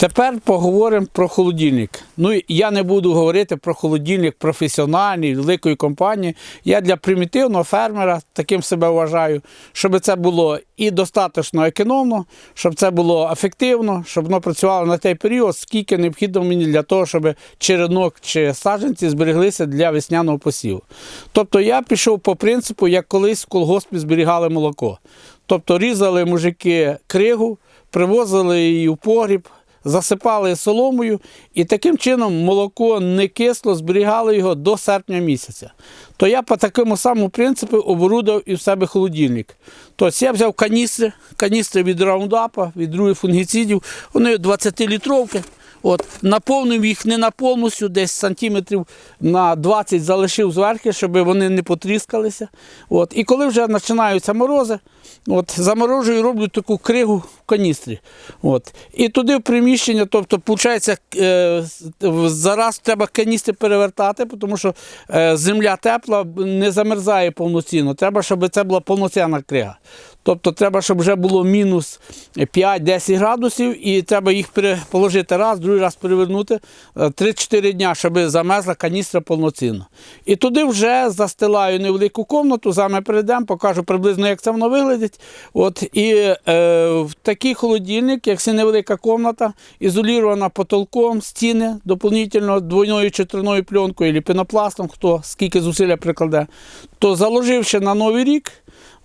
Тепер поговоримо про холодильник. Ну я не буду говорити про холодильник професіональний, великої компанії. Я для примітивного фермера таким себе вважаю, щоб це було і достатньо економно, щоб це було ефективно, щоб воно працювало на той період, скільки необхідно мені для того, щоб черенок чи саджанці збереглися для весняного посіву. Тобто я пішов по принципу, як колись в колгоспі зберігали молоко. Тобто різали мужики кригу, привозили її в погріб, засипали соломою, і таким чином молоко не кисло, зберігали його до серпня місяця. То я по такому самому принципу оборудував і в себе холодильник. Тобто я взяв каністри, каністри від раундапа, від других фунгіцидів, вони 20-літровки. От, наповнив їх не на повністю, десь сантиметрів на 20 залишив зверху, щоб вони не потріскалися. От. І коли вже починаються морози, от, заморожую, роблю таку кригу в каністрі. От. І туди в приміщення, тобто, виходить, е, зараз треба каністри перевертати, тому що е, земля тепла не замерзає повноцінно. Треба, щоб це була повноцінна крига. Тобто треба, щоб вже було мінус 5-10 градусів, і треба їх положити раз, другий раз перевернути е, 3-4 дня, щоб замерзла каністра повноцінно. І туди вже застилаю невелику комнату, зараз перейдемо, покажу приблизно, як це воно виглядить. От, і е, в такий холодильник, як це невелика комната, ізолірована потолком, стіни доповнительно двойною чи тройною пленкою або пінопластом, хто скільки зусилля прикладе, то заложивши на новий рік.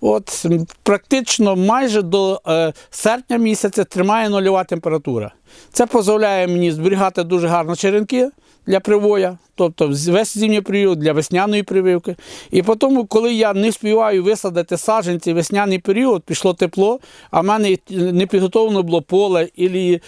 От практично майже до е, серпня місяця тримає нульова температура. Це дозволяє мені зберігати дуже гарно черенки для привоя, тобто весь зимній період для весняної прививки. І потім, коли я не співаю висадити саджанці весняний період, пішло тепло, а в мене не підготовлено було поле, і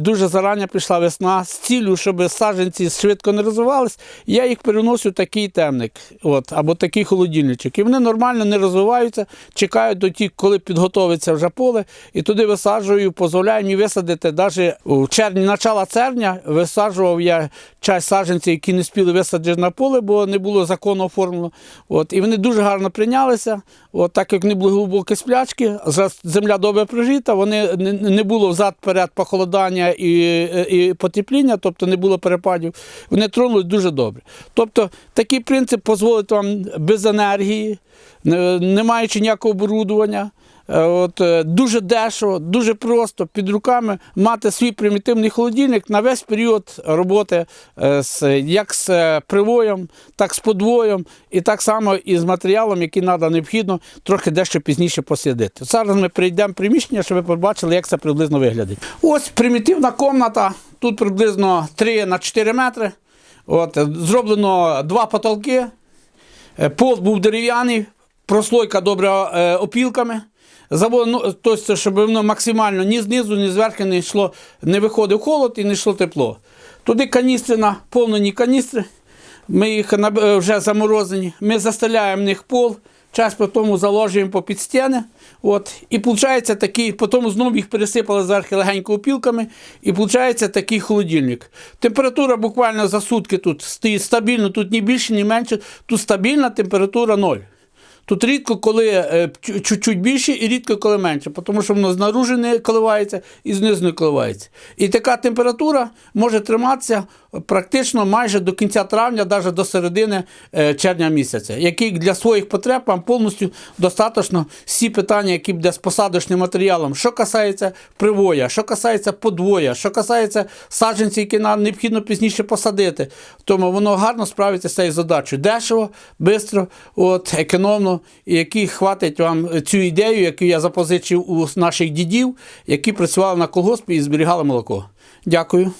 дуже зарані прийшла весна з ціллю, щоб саджанці швидко не розвивались, я їх переношу в такий темник от, або такий холодильничок. І вони нормально не розвиваються, чекають до ті, коли підготовиться вже поле, і туди висаджую, дозволяю мені висадити навіть у червні, начала червня висаджував я часть саджанців, які не спіли висаджити на поле, бо не було законно оформлено. От, і вони дуже гарно прийнялися. От, так як не були глибокі сплячки, земля добре прижита, вони не, було взад-перед похолодання і, і потепління, тобто не було перепадів. Вони тронули дуже добре. Тобто такий принцип дозволить вам без енергії, не, не маючи ніякого оборудування. Е, От, е, дуже дешево, дуже просто під руками мати свій примітивний холодильник на весь період роботи е, з, як з привоєм, так з подвоєм, і так само і з матеріалом, який треба необхідно трохи дещо пізніше посадити. Зараз ми прийдемо в приміщення, щоб ви побачили, як це приблизно виглядить. Ось примітивна комната, тут приблизно 3 на 4 метри. От, зроблено два потолки. Пол був дерев'яний, прослойка добре опілками. Завод, ну, тобто, щоб воно максимально ні знизу, ні зверху не йшло, не виходив холод і не йшло тепло. Туди каністри наповнені каністри. Ми їх е, вже заморозені. Ми застеляємо в них пол, час потім заложуємо по під стіни. От, і виходить такий, потім знову їх пересипали зверху легенько опілками, і виходить такий холодильник. Температура буквально за сутки тут стоїть стабільно, тут ні більше, ні менше, тут стабільна температура 0. Тут рідко коли е, чуть-чуть більше і рідко коли менше, тому що воно знаружи не коливається і знизу не коливається. І така температура може триматися практично майже до кінця травня, навіть до середини е, червня місяця, який для своїх потреб вам повністю достатньо всі питання, які буде з посадочним матеріалом, що касається привоя, що касається подвоя, що касається саджанців, які нам необхідно пізніше посадити. Тому воно гарно справиться з цією задачею. Дешево, швидко, економно, і який хватить вам цю ідею, яку я запозичив у наших дідів, які працювали на колгоспі і зберігали молоко. Дякую.